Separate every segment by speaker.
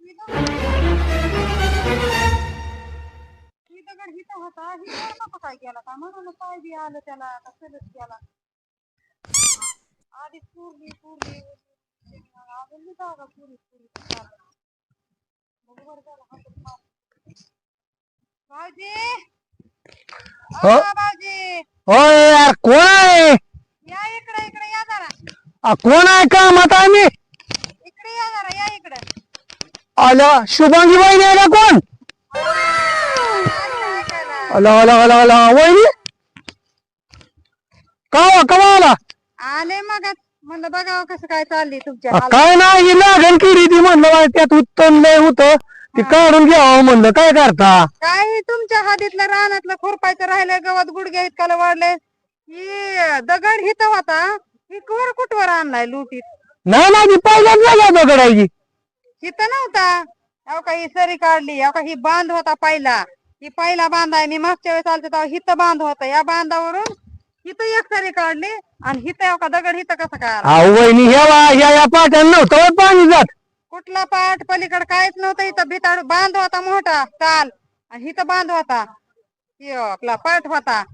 Speaker 1: ही दगड ही होता हिथं नको काय गेला का म्हणून काय बी आलं त्याला आता चलत गेला आधी पुरली पुरली अजून बी जागा पुरी पुरी बघू बरं हातात मार. भाऊजी
Speaker 2: हो?
Speaker 1: भाऊजी
Speaker 2: होय यार कोण आहे
Speaker 1: या इकडे इकडे या जरा
Speaker 2: आ, कोण आहे का मत मी आलं शुभांगी वहिनी का कोण? आला आला आला आला. वहिनी? का हो, कवा आला?
Speaker 1: आले मग म्हणलं बघावं कसं काय चालली तुमच्या
Speaker 2: आ. काय नाही लागेल केली ती म्हणलं बाई, त्यात उत्तम लय होत. ते काढून घ्यावं म्हणलं. काय करता?
Speaker 1: काय तुमच्या हातीतलं रानातलं खुरपायचं राहिलंय गवत गुडघ्या इतकाला वाढलंय ही दगड हित होता. ही कुवर कुठवर आणलाय लुटीत?
Speaker 2: नाही नाही ती जागा दगडायची
Speaker 1: हित नव्हता. अहो का ही सरी काढली अहो का ही बांध होता पहिला. ही पहिला बांध आहे मी मागच्या वेळेस आलते तेव्हा हित बांध होता. या बांधावरून हित एक सरी काढली आणि हित अहो का दगड हित कसं काय आला?
Speaker 2: अहो वहिनी ह्या वा- ह्या या नव्हतं होय पाणी जात.
Speaker 1: कुठला पाठ पलीकडे काहीच नव्हतं इथं. भिताड बांध होता मोठा काल आणि इथं बांध होता. आपला पाठ होता.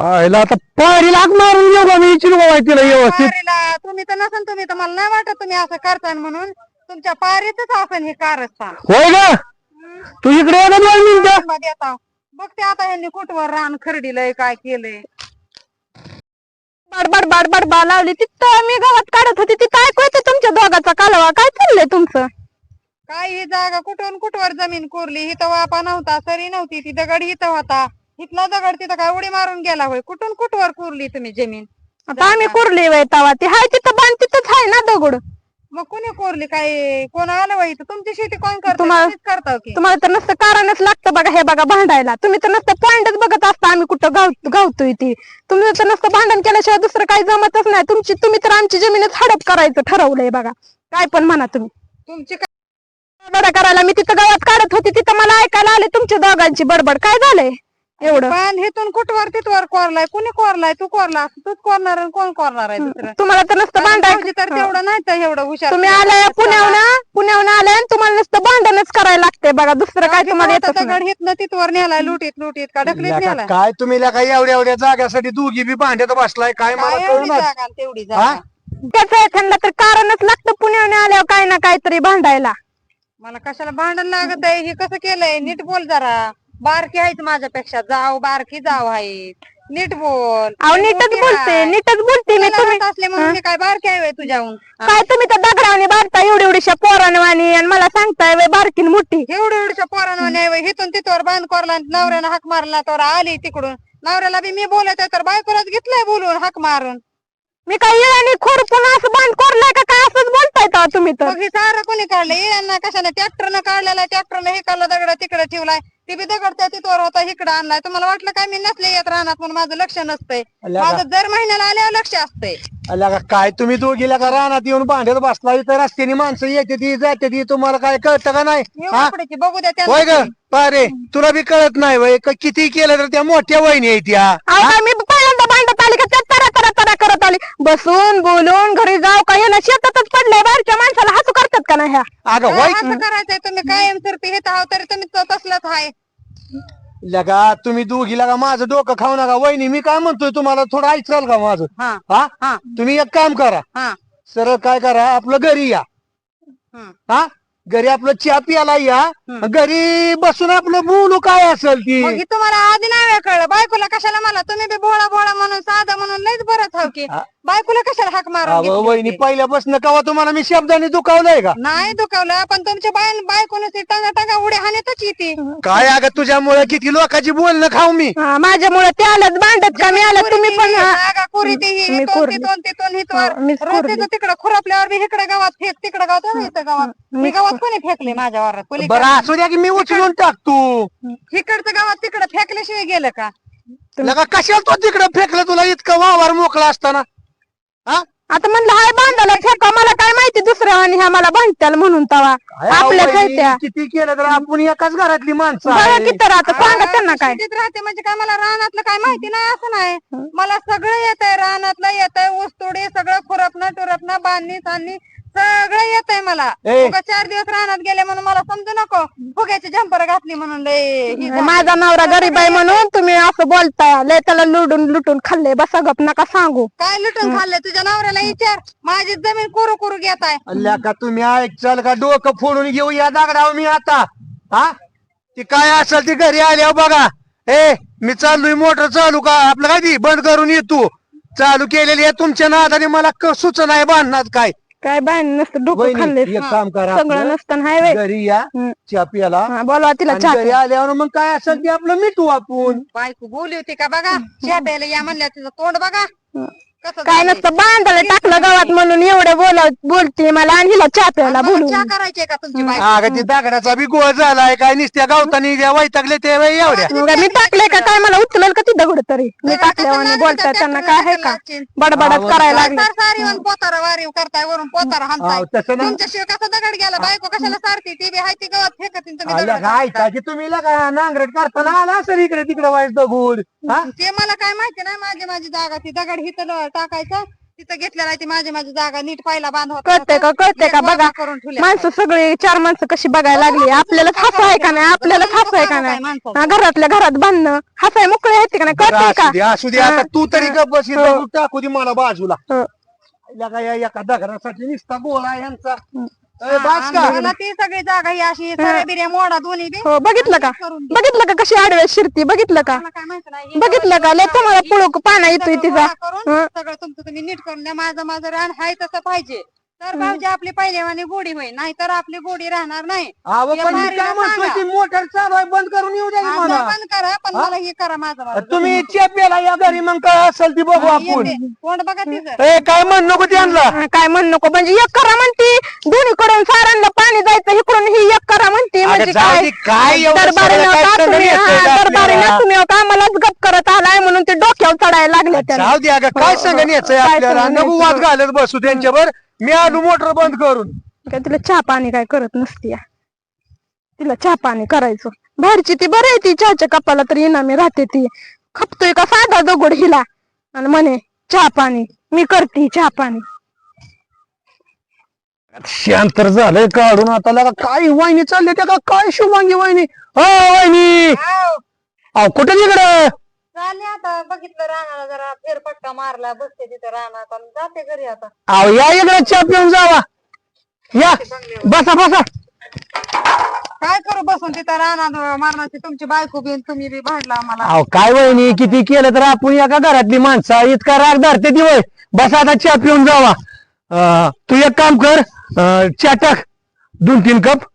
Speaker 2: आयला आता पारी लाग मारून घेऊ का मी विचारू का बाई तिला व्यवस्थित.
Speaker 1: पारीला तुम्ही तर नसन तुम्ही तर मला नाही वाटत तुम्ही असं करताय म्हणून. तुमच्या पारीतच असेल हे कारस्थान
Speaker 2: होय का? तू इकडे ये ना दोन मिनिटं?
Speaker 1: मध्ये आता. बघते आता ह्यांनी कुठवर रान खरडीलंय काय केलंय.
Speaker 3: बडबड बडबड बा लावली. तिथं मी गावात काढत होती. तिथं ऐकू येते तुमच्या दोघाचा कालवा. काय चाललंय तुमचं?
Speaker 1: काय ही जागा कुठून कुठवर जमीन कोरली. इथं वापा नव्हता सरी नव्हती. ती दगड इथं होता. इथला दगड तिथं काय उडी मारून गेला होय? कुठून कुठवर कोरली तुम्ही जमीन?
Speaker 3: आता आम्ही कुरली वय तवा. ती हाय तिथं बांध तिथंच आहे ना दगड.
Speaker 1: मग कोणी कोरली काय? कोण आलं इथं तुमची शेती कोण करतो?
Speaker 3: तुम्हाला-
Speaker 1: करता की.
Speaker 3: तुम्हाला तर नसतं कारणच लागतं बघा हे बघा भांडायला. तुम्ही तर नसतं पॉइंटच बघत असता आम्ही कुठं गाव गावतोय ती. तुम्ही तर नसतं भांडण केल्याशिवाय दुसरं काही जमतच नाही. तुमची तुम्ही तर आमची जमीनच हडप करायचं ठरवलंय बघा. काय पण म्हणा तुम्ही.
Speaker 1: तुमची काय
Speaker 3: बडबड करायला मी तिथं गावात काढत होती. तिथं मला ऐकायला आले तुमच्या दोघांची बडबड. काय झालंय? एवढं.
Speaker 1: पण हेतून कुठवर तिथवर कोरलाय? कोणी कोरलाय? तू कोरला तूच कोरणार आणि कोण कोरणार आहे दुसरं?
Speaker 3: तुम्हाला तर नसतं
Speaker 1: भाऊजी
Speaker 3: भांडायचं
Speaker 1: तर तेवढं नाही तर एवढं हुशार
Speaker 3: तुम्ही आलाय पुण्याहून पुण्याहून आलाय आणि तुम्हाला नुसतं भांडणच करायला लागते बघा. दुसरं काय तुम्हाला येतच नाही.
Speaker 1: दगड तिथवर नेलाय लुटीत लुटीत. का ढकलीत
Speaker 2: लेका,
Speaker 1: नेलाय
Speaker 2: काय तुम्ही काय एवढ्या एवढ्या जाग्यासाठी दोघी बी भांड्यात बसलाय? काय मला
Speaker 1: काय एवढी
Speaker 2: कळणार
Speaker 1: जागा आणि तेवढी
Speaker 2: हा?
Speaker 1: जागा
Speaker 3: त्याचं आहे त्यांना तर कारणच लागतं पुण्याहून आल्यावर काय ना काहीतरी भांडायला.
Speaker 1: मला कशाला भांडण लागत आहे हे कसं केलंय? नीट बोल जरा. बारकी आहेत माझ्यापेक्षा. जाव बारकी जाव आहेत. नीट बोल.
Speaker 3: अहो नीटच बोलते नीटच बोलते मी तुम्ही.
Speaker 1: असले म्हणून मी काय बारकी आहे तुझ्याहून? हा?
Speaker 3: काय तुम्ही तर दगडावणी बांधता एवढी एवढीशा पोरानवाणी आणि मला सांगताय वय बारकीन मोठी.
Speaker 1: एवढं एवढ्या नाही व्हय. हिथून तिथवर बांध कोरला आणि नवऱ्यानं हाक मारला तर आली तिकडून. नवऱ्याला बी मी बोलत आहे तर बायकोलाच घेतलंय बोलून हाक मारून.
Speaker 3: मी काय येळाने खोरपून असं बांध कोरलाय का काय असंच बोलताय तेव्हा तुम्ही तर?
Speaker 1: मग हे सारं कोणी काढलं? यांना कशाने? ट्रॅक्टरनं काढलेला ट्रॅक्टरनं हे काढलं दगड तिकडे ठेवलाय. ते बी दगड त्या तिथवर होता इकडे आणलाय. तुम्हाला वाटलं काय मी नसले येत राहणार म्हणून माझं लक्ष नसतंय.
Speaker 2: अल्या का-
Speaker 1: माझं दर महिन्याला आल्यावर लक्ष असतंय.
Speaker 2: का? काय तुम्ही दोघीला का रानात येऊन भांड्यात बसला इथं रस्त्याने माणसं येते ती जाते ती तुम्हाला काय कळतं का नाही?
Speaker 1: हा? बघू द्या
Speaker 2: होय ग?
Speaker 1: त्यांना.
Speaker 2: पारे तुला बी कळत नाही वय किती केलं तर त्या मोठ्या वहिनी आहे त्या
Speaker 3: अहो काय मी पहिल्यांदा भांडत आली का? त्यात तरा तरा तरा करत आली. बसून बोलून घरी जाऊ काय ना शेतातच पडलंय. बाहेरच्या माणसाला हसू करतात का नाही ह्या?
Speaker 2: अगं होय
Speaker 1: असं करायचंय? तुम्ही कायम सरपी हे आहो तरी तुम्ही त- तसलंच आहे
Speaker 2: लगा तुम्ही दोघीला का माझं डोकं खाऊ नका. वहिनी मी काय म्हणतोय तुम्हाला? थोडं ऐकाल का माझं?
Speaker 1: हा
Speaker 2: तुम्ही एक काम करा.
Speaker 1: हा.
Speaker 2: सरळ काय करा आपलं घरी या. हा? घरी आपलं चहा प्यायला या. घरी बसून आपलं बोलू काय असेल ती?
Speaker 1: मग हे तुम्हाला आधी नाही वेळ कळलं. बायकोला कशाला मला तुम्ही बी भोळा भोळा म्हणून साधा म्हणून लयच बरं थाव की. बायकोला कशाला हाक मारून
Speaker 2: अहो,
Speaker 1: घेतली
Speaker 2: वहिनी
Speaker 1: होती?
Speaker 2: पहिल्यापासून कवा तुम्हाला मी शब्दाने दुखावलंय का?
Speaker 1: नाही दुखावलं पण तुमच्या बाय बायकोनं ते टांगा टांगा उड्या हाणतच येते.
Speaker 2: काय अगं तुझ्यामुळे किती लोकांची बोलणं खाऊ मी?
Speaker 3: हा, माझ्यामुळे ते आल्यात भांडत का मी आलं तुम्ही पण हा.
Speaker 1: जागा कुरी ती ही,
Speaker 3: मी कोरली. हा, कोरली.
Speaker 1: तिकडं खुरपल्यावर बी इकडे गावात फेक तिकडे गावात आणि इथं गावात. मी गावात कोणी फेकले माझ्या वरात
Speaker 2: बरं
Speaker 1: पलीकडं
Speaker 2: असू द्या की मी उचलून टाकतो.
Speaker 1: इकडचं गावात तिकडं फेकल्याशिवाय गेलं का?
Speaker 2: लगा कशाला तो तिकडे फेकलं तुला? इतकं वावर मोकळा असताना.
Speaker 3: आता म्हणलं हाय बांधायला फेका मला काय माहिती दुसऱ्या आणि ह्या मला भांडत्याला म्हणून तवा. आपल्या
Speaker 2: वहिनी,
Speaker 3: त्या
Speaker 2: किती केलं तर आपण एकाच घरातली माणसं
Speaker 3: बघा
Speaker 2: आहे.
Speaker 3: की तर आता सांगा त्यांना काय.
Speaker 1: शेतीत राहते म्हणजे काय मला रानातलं काय माहिती नाही असं नाही. मला सगळं येतंय रानातलं येतंय ऊसतोडी सगळं खुरपणं टुरपणं बांधणी सांधणी सगळं येतंय मला.
Speaker 2: ए.
Speaker 1: उगा चार दिवस रानात गेले म्हणून मला समजू नको. फुग्याची जंपर घातली म्हणून लय ही झाली.
Speaker 3: माझा नवरा गरीब आहे म्हणून तुम्ही असं बोलताय. लय त्याला लुडून लुटून खाल्ले बसा गप नका सांगू.
Speaker 1: काय लुटून खाल्लंय? तुझ्या नवऱ्याला विचार. माझी जमीन कुरू कुरू घेत आहे
Speaker 2: अल्ल्या का तुम्ही ऐकचाल का डोकं फोडून घेऊ या दगडावर मी आता. हा? ती काय असेल ती घरी आल्यावर बघा. ए मी चाललोय मोटर चालू का? आपलं काय ती? बंद करून येतो चालू केलेली आहे तुमच्या नादाने. मला क- सूचना आहे बांधणार काय.
Speaker 3: काय बाय नसतं डोकं
Speaker 2: वहिनी,
Speaker 3: खाल्ले
Speaker 2: एक काम करा
Speaker 3: सगळं
Speaker 2: आपलं.
Speaker 3: नसतं हाय वे
Speaker 2: घरी या चहा प्याला
Speaker 3: बोलवा तिला
Speaker 2: आणि
Speaker 3: चहा
Speaker 2: घरी आल्यावर मग काय असेल ते आपलं मिटू आपण.
Speaker 1: बायको बोलली होती का बघा चहा प्यायला या म्हणल्या तिचं तोंड बघा. कसं
Speaker 3: काय
Speaker 1: झालंय.
Speaker 3: नसतं बांधायला टाकलं गावात म्हणून एवढे बोल बोलते मला आणि हिला चहा प्यायला
Speaker 1: मला चहा करायची का तुमची बायको
Speaker 2: अगं ते दगडाचा बी गोळ झालाय काय? नुसत्या गावतानी वैतागले ते वेळी एवढ्या.
Speaker 3: मग मी टाकले का काय? मला उचलेल का ती दगड तरी? मी टाकल्यावर बोलताय त्यांना काय आहे का? बडबडच करायला लागले.
Speaker 1: सारी पोतारा वारीव करताय वरून पोतारा हाणताय.
Speaker 2: अहो, तसं नाही.
Speaker 1: तुमच्याशिवाय कसा दगड गेला? बायको कशाला सारती? ती बी हाय ती गवत फेकत तुम्ही दगड
Speaker 2: काय तुम्ही लगा नांगरट करताना आला असेल इकडे तिकडे वाईट दगड हा?
Speaker 1: ते मला काय माहिती नाही माझी माझी जागा ती दगड हिथं टाकायचं. तिथं घेतलेला आहे ती माझी माझी जागा नीट पाहिला बांधव
Speaker 3: कळते का? कळते का? बघा माणसं सगळी चार माणसं कशी बघायला लागली? आपल्यालाच हसू आहे का नाही? आपल्यालाच हसू आहे का नाही? हा, घरातल्या घरात बांधणं हसाय मोकळे आहेत का नाही? कळते
Speaker 2: असू
Speaker 3: का?
Speaker 2: असू दे आता तू तरी गप बस इथं तू टाकू दे मला बाजूला.
Speaker 3: हो.
Speaker 2: लगा या एका दगडासाठी निसता गोळा यांचा. अरे बास का?
Speaker 1: मला ती सगळी जागा ही अशी मोडा दोन्ही बी
Speaker 3: हो बघितलं का?
Speaker 1: करून दे.
Speaker 3: बघितलं का कशी आडव्या शिरती? बघितलं का?
Speaker 1: मला काय माहिती नाही
Speaker 3: बघितलं का? लय तुम्हाला पुळक पाना येतोय
Speaker 1: सगळं
Speaker 3: तिचा.
Speaker 1: गोळा करून सगळं तुमचं तुम्ही नीट करून द्या. माझं माझं रान हाय तसं पाहिजे. तर भाऊजी आपली पहिल्यावानी गोडी होईल नाही तर आपली गोडी राहणार नाही.
Speaker 2: अहो
Speaker 1: या
Speaker 2: पण मी
Speaker 1: बारीला
Speaker 2: काय म्हणतोय
Speaker 1: सांगा.
Speaker 2: ती मोटर चालू आहे बंद करून येऊ द्या की
Speaker 1: बंद करा पण मला हे करा माझं.
Speaker 2: तुम्ही चेपेला या घरी मग काय असेल ती बघू आपण.
Speaker 1: कोण बघा तिचं
Speaker 2: ए काय म्हण नको त्यांना?
Speaker 3: हा, काय म्हण नको? म्हणजे एक करा म्हणती दोन्हीकडून सारांना पाणी जायचं इकडून ही एक करा म्हणती. म्हणजे
Speaker 2: काय?
Speaker 3: दरबारी
Speaker 2: काय
Speaker 3: हा, दरबारी
Speaker 2: आपल्याला?
Speaker 3: ना तुम्ही हो का मलाच गप करत आलाय. चढायला लागले त्याला
Speaker 2: जाऊ द्या ग काय सांगा यायचंय
Speaker 3: काय
Speaker 2: आपल्याला? नको? वाद घालत बसू त्यांच्यावर. मी आलो मोटर बंद करून.
Speaker 3: काय तिला चहा पाणी काय करत नसती या. तिला चहा पाणी करायचं. बाहेरची ती बरी आहे ती चहाच्या कपाला तर इनामी राहते ती. खपतोय का साधा दगड हिला? आणि म्हणे चहा पाणी मी करते चहा पाणी.
Speaker 2: शांतर झालंय काढून आता. लगा काय वाहिनी चालले त्या का? काय शुभांगी वाहिनी? हो वाहिनी. अहो कुठे तिकडं
Speaker 1: चालले आता बघितलं रानाला जरा फेरफटका मारला बसते तिथं रानात आणि जाते घरी आता.
Speaker 2: अहो या इकडे चहा पिऊन जावा. या. बसा बसा.
Speaker 1: काय करू बसून तिथं रानात मारण्याची तुमची बायको बिन तुम्ही बी भांडला आम्हाला.
Speaker 2: अहो काय वहिनी किती केलं तर आपण एका घरातली माणसं इतका राग धरते ती वय. बस आता चहा पिऊन जावा. अं, तू एक काम कर अं, चहा टाक दोन तीन कप.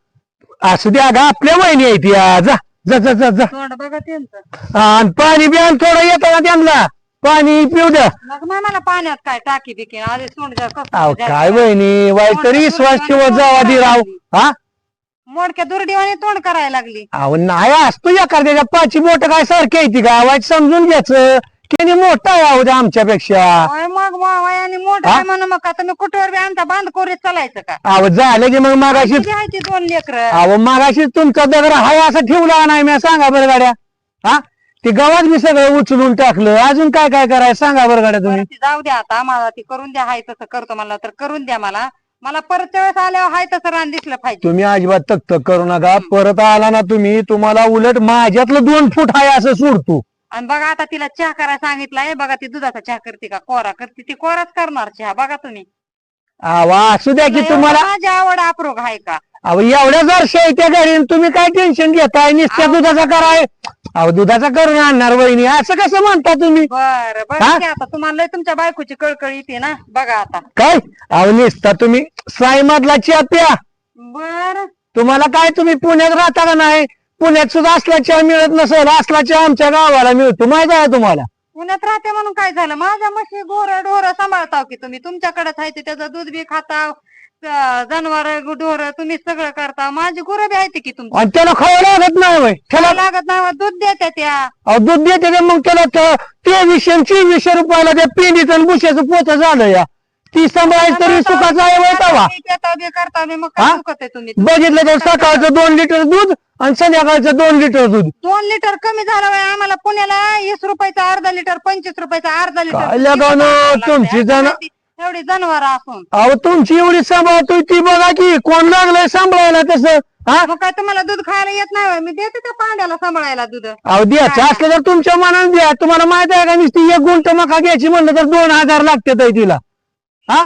Speaker 2: असू द्या गा आपल्या वहिनी आहे ती आ, जा. जा जा जा जा.
Speaker 1: तोंड बघा त्यांचं.
Speaker 2: आणि पाणी बियान थोडं येतं ना त्यांना. पाणी पिऊ द्या.
Speaker 1: मग मला पाण्यात काय टाकी बिकी आधी
Speaker 2: अहो. काय वहिनी वाईट तरी विश्वास ठेवत जावा दी राव. हा?
Speaker 1: मोडक्या दुर्डीवाने तोंड करायला लागली.
Speaker 2: अहो नाही असतो एखाद्याच्या पाची बोट काय सारखी आहे ती का? वाईट समजून घ्यायचं. त्याने मोठा आहे अहो द्या आमच्यापेक्षा.
Speaker 1: होय मग वा- वयाने मोठं आहे म्हणून मग आता मी कुठवर बी आमचा बांध कोरीत चालायचं का?
Speaker 2: अहो झालं की मग मागाशी
Speaker 1: किती आहे ती दोन लेकर?
Speaker 2: अहो मागाशी तुमचा दगड हाय असं ठेवला नाही? मी सांगा बरं गाड्या. हा? ते गव्हात मी सगळं उचलून टाकलं. अजून काय काय करायचं? सांगा बरं गाड्या तुम्ही.
Speaker 1: जाऊ द्या आता. आम्हाला ती करून द्या. हाय तसं करतो मला तर करून द्या मला. मला परत वेळेस आल्यावर हाय तसं रान दिसलं पाहिजे.
Speaker 2: तुम्ही अजिबात तक तक करू नका. परत आला ना तुम्ही तुम्हाला उलट माझ्यातलं दोन फूट आहे असं सोडतो
Speaker 1: आणि बघा आता तिला चहा करायला सांगितलंय बघा ती दुधाचा चहा करते का? कोरा करते. ती कोराच करणार चहा. बघा तुम्ही.
Speaker 2: आवा असू द्या की तुम्हाला
Speaker 1: माझी आवड अप्रोग आहे का?
Speaker 2: अहो एवढ्या वर्ष आहे त्या घरी आणि तुम्ही काय टेन्शन घेताय? नुसत्या दुधाचा कराय अहो दुधाचा करून आणणार वहिनी. असं कसं म्हणता तुम्ही?
Speaker 1: बर बर
Speaker 2: हा?
Speaker 1: आता तुम्हाला लय तुमच्या बायकोची कळकळ येते ना? बघा आता.
Speaker 2: काय? अहो नुसता तुम्ही साईमधला चहा प्या.
Speaker 1: बर.
Speaker 2: तुम्हाला काय तुम्ही पुण्यात राहता का नाही? पुण्यात सुद्धा असला चहा मिळत नसेल असला चहा आमच्या गावाला मिळतो. माहीत आहे तुम्हाला?
Speaker 1: पुण्यात राहते म्हणून काय झालं? माझ्या म्हशी गोर ढोर सांभाळताव की तुम्ही. तुमच्याकडेच आहे ते त्याचं दूध बी खाताव जनावर ढोर तुम्ही सगळं करता माझी गुरं बी आहेत की तुमची.
Speaker 2: आणि त्याला खावं लागत नाही त्याला
Speaker 1: त्याला लागत नाही दूध देत्या त्या.
Speaker 2: अहो दूध देते ते मग त्याला त- तेवीसशे चोवीसशे रुपयाला त्या पिंडीचं आणि बुशाचं पोत झालं या. ती सांभाळायचं तरी सुखाचा आहे वय तवा
Speaker 1: देता बी करता बी मग
Speaker 2: हा?
Speaker 1: काय चुकत आहे तुम्ही?
Speaker 2: बघितलं तर सकाळचं दोन लिटर दूध आणि संध्याकाळचं दोन लिटर दूध.
Speaker 1: दोन लिटर कमी झालं बाई आम्हाला पुण्याला वीस रुपयाचा अर्धा लिटर पंचवीस रुपयाचा अर्धा लिटर
Speaker 2: काय लगावं तुमची जण
Speaker 1: एवढी जनावर असून
Speaker 2: अहो तुमची एवढी सांभाळतोय ती बघा की कोण लागलंय सांभाळायला तसं हा?
Speaker 1: मग काय तुम्हाला दूध खायला येत नाही होय? मी देते त्या पांड्याला सांभाळायला दूध.
Speaker 2: अहो द्यायचं असलं तर तुमच्या मनाने द्या. तुम्हाला माहीत आहे का नुसती एक गुंट मका घ्यायची म्हणलं तर दोन हजार लागते तिला. हा?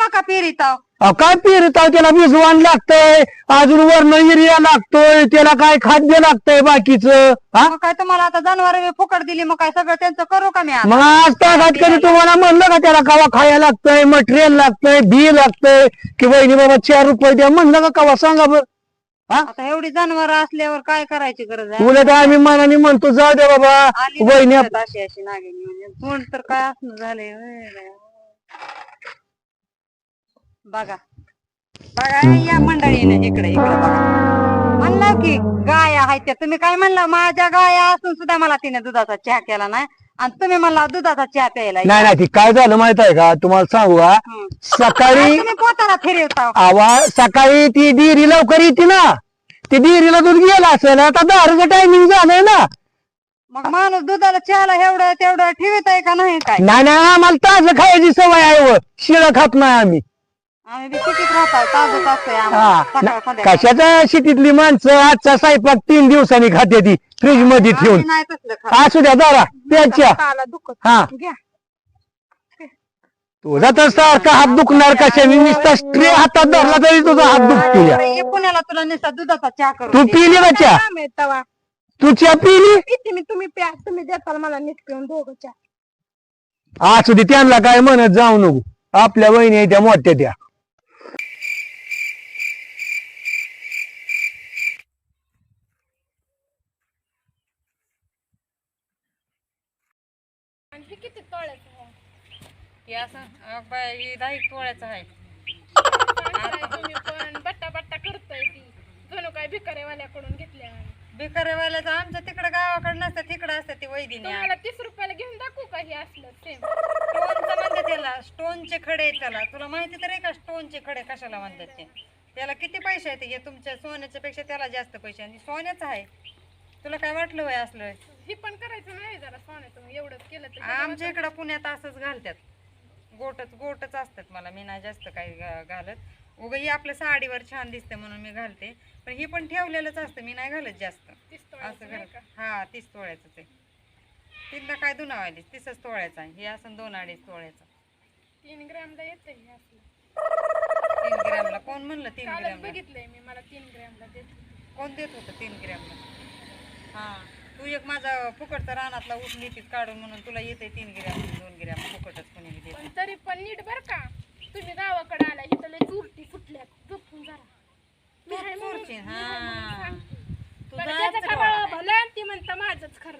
Speaker 1: मका पेरीत.
Speaker 2: अहो काय पेरताव? त्याला भिजवान लागतंय. अजून वर्ण युरिया लागतोय. त्याला काय खाद्य लागतंय बाकीचं? हा?
Speaker 1: मग काय तुम्हाला आता जनावर मी फुकट दिली मग काय सगळं त्यांचं करू का मी?
Speaker 2: मग आज तासात कधी तुम्हाला म्हणलं का त्याला कवा खायला लागतंय मटेरियल लागतंय बी लागतंय? की वहिनी बाबा चार रुपये द्या म्हणलं का कवा? सांगा बरं.
Speaker 1: आता एवढी जनावर असल्यावर काय करायची गरज आहे?
Speaker 2: उलट आम्ही मनाने म्हणतो जाऊ दे बाबा.
Speaker 1: आली
Speaker 2: वहिनी
Speaker 1: नसतात अशी अशी नागिनी म्हणजे तोंड तर काय असं झालंय होय. बघा. बघा या मंडळीने इकडे इकडे बघा. म्हणलं की गाया आहेत त्या. तुम्ही काय म्हणलं? माझ्या गाया असून सुद्धा मला तिने दुधाचा चहा केला नाही. आणि तुम्ही म्हणला दुधाचा चहा प्यायला
Speaker 2: नाही नाही ती काय झालं माहीत आहे का? तुम्हाला सांगू का. सकाळी
Speaker 1: तुम्ही पोताला फिरवता.
Speaker 2: आवा सकाळी ती डिरी लवकर येते ना. ती डिरीला दूध गेला असेल आता दारूचं टायमिंग झालंय ना.
Speaker 1: मग माणूस दुधाला चहाला एवढं तेवढं ठेवत आहे का नाही काय?
Speaker 2: नाही नाही आम्हाला ताज खायची सवय आहे व. शिळ खात नाही आम्ही.
Speaker 1: आम्ही बी कितीच राहतो ताजच असतोय
Speaker 2: हा
Speaker 1: आम्हाला सकाळ
Speaker 2: न-
Speaker 1: संध्याकाळ.
Speaker 2: कशाच्या शेतीतली माणसं आजचा स्वयंपाक तीन दिवसांनी खाते ती फ्रीजमध्ये ठेवून.
Speaker 1: आम्ही नाही तसलं खात.
Speaker 2: असू द्या
Speaker 3: काला दुखत
Speaker 2: हा.
Speaker 3: घ्या.
Speaker 2: तुझा तर सारखा हात दुखणार कशाने? नुसता स्ट्रे हातात धरला तरी तुझा हात दुखतो या.
Speaker 1: हे पुण्याला तुला नुसता दुधाचा चहा
Speaker 2: तू पिली का चहा?
Speaker 3: काम आहे तवा?
Speaker 2: तू चहा पिली?
Speaker 3: पिते मी तुम्ही प्या तुम्ही देताल मला नीट पिऊन दोघं चहा.
Speaker 2: असू दे त्यांना काय म्हणत जाऊ नको. आपल्या वहिनी आहे त्या मोठ्या त्या.
Speaker 3: आणि किती तोळ्याचं
Speaker 1: हे असं अं, बाई, हे दहा एक तोळ्याचं आहे.
Speaker 3: तुम्ही पण बट्टा बट्टा करताय ती. जणू काय भिकारेवाल्याकडून घेतल्या.
Speaker 1: बिकरेवाल्याचं आमच्या तिकडं गावाकडे नसतं तिकडं असतं ती वैदिनी
Speaker 3: तुम्हाला तीस रुपयाला घेऊन दाखवू का हे असलं सेम
Speaker 1: स्टोनचं म्हणतात त्याला स्टोनचे खडे आहेत त्याला. तुला माहिती तर आहे का स्टोनचे खडे कशाला म्हणतात ते? त्याला किती पैसे आहेत हे तुमच्या सोन्याच्या पेक्षा त्याला जास्त पैसे आणि सोन्याचं आहे. तुला काय वाटलं वय असलं
Speaker 3: हे पण करायचं नाही जरा सोन्याचं मग एवढंच केलं तर
Speaker 1: आमच्या इकडं पुण्यात असंच घालतात. गोटच गोटच असतात मला मी नाही जास्त काही घा- घालत. उगा ही आपल्या साडीवर छान दिसते म्हणून मी घालते. पण ही पण ठेवलेलंच असतं मी नाही घालत जास्त. असं
Speaker 3: तोळ्याचं नाही
Speaker 1: घाल
Speaker 3: का?
Speaker 1: हा तीस तोळ्याचंच आहे. तीनदा काय दुनावायली तीसच तोळ्याचा आहे. हे असं दोन अडीच तोळ्याचं.
Speaker 3: तीन ग्रॅमला येतं हे असलं.
Speaker 1: तीन ग्रॅमला? कोण म्हणलं तीन ग्रॅमला?
Speaker 3: बघितलंय मी मला तीन ग्रॅमला देते
Speaker 1: कोण देत होतं तीन ग्रॅमला? हा. तू एक माझा फुकटचा रानातला ऊस नीतीत काढून म्हणून तुला येते तीन ग्रॅम दोन ग्रॅम फुकटच कोणी
Speaker 3: तरी पण नीट बर का तुम्ही गावाकडे आला इथं लय चुरटी फुटल्या झोपून जरा मी हाय म्हणून-
Speaker 1: चोरची,
Speaker 3: मी हाय म्हणून
Speaker 1: हा. तुझाच
Speaker 3: त्याचं
Speaker 1: डोळा
Speaker 3: खरं
Speaker 1: आहे.
Speaker 3: भलं आणि ती म्हणतं माझंच खरं.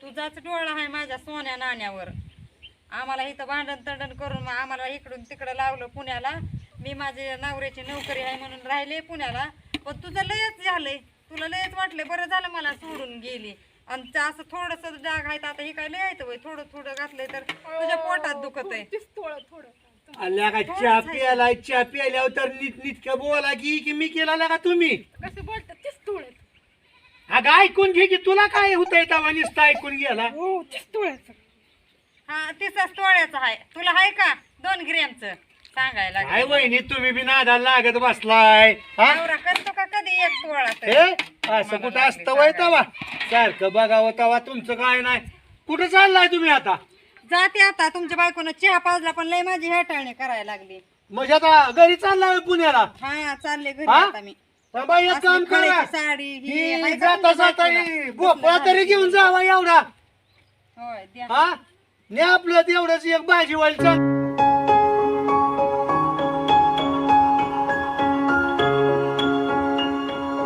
Speaker 1: तुझाच डोळा आहे माझ्या सोन्या नाण्यावर. आम्हाला इथं भांडण तंडण करून मग आम्हाला इकडून तिकडं लावलं पुण्याला. मी माझे नवऱ्याची नोकरी आहे म्हणून राहिले पुण्याला. पण तुझं लयच झालंय. तुला लयच वाटले बरं झालं मला सोडून गेली. आणि ते असं थोडस डाग आहे तर आता हे काय लय आहे थोडं थोडं घातलंय तर तुझ्या पोटात दुखत आहे
Speaker 3: थोडं थोडं.
Speaker 2: आल्या का? चहा प्यायला चहा प्यायल्यावर तर नीट नीटकं बोला की की मी केला का तुम्ही?
Speaker 3: कसं बोलतात? तीच
Speaker 2: अगं ऐकून घे की तुला काय होतंय तेव्हा नुसतं ऐकून गेला
Speaker 3: हो तीच
Speaker 1: हा तिचाच तोळ्याचं आहे तुला आहे का? दोन ग्रॅमचं सांगायला
Speaker 2: काय वहिनी तुम्ही बी नादाला लागत बसलाय. हा?
Speaker 1: नवरा करतो का कधी एक तोळा तर?
Speaker 2: हे? असं कुठं असतं वय तवा सारखं बघावं तवा तुमचं काय नाही. कुठं चाललाय तुम्ही आता?
Speaker 1: जाते आता तुमच्या बायकोनं चहा पाजला पण लय माझी हेटाळणी करायला लागली.
Speaker 2: म्हणजे आता घरी चाललाय पुण्याला.
Speaker 1: हा चालले घरी
Speaker 2: हा?
Speaker 1: आता मी.
Speaker 2: एक काम
Speaker 1: असली
Speaker 2: करा.
Speaker 1: खळीची साडी ही
Speaker 2: ही
Speaker 1: का
Speaker 2: जाता
Speaker 1: तुमच्या
Speaker 2: जाता
Speaker 1: बायकोला?
Speaker 2: ही भोपळा तरी घेऊन जावा एवढा.
Speaker 1: होय द्या.
Speaker 2: हा? ने आपलं तेवढंच एक भाजीवालीचं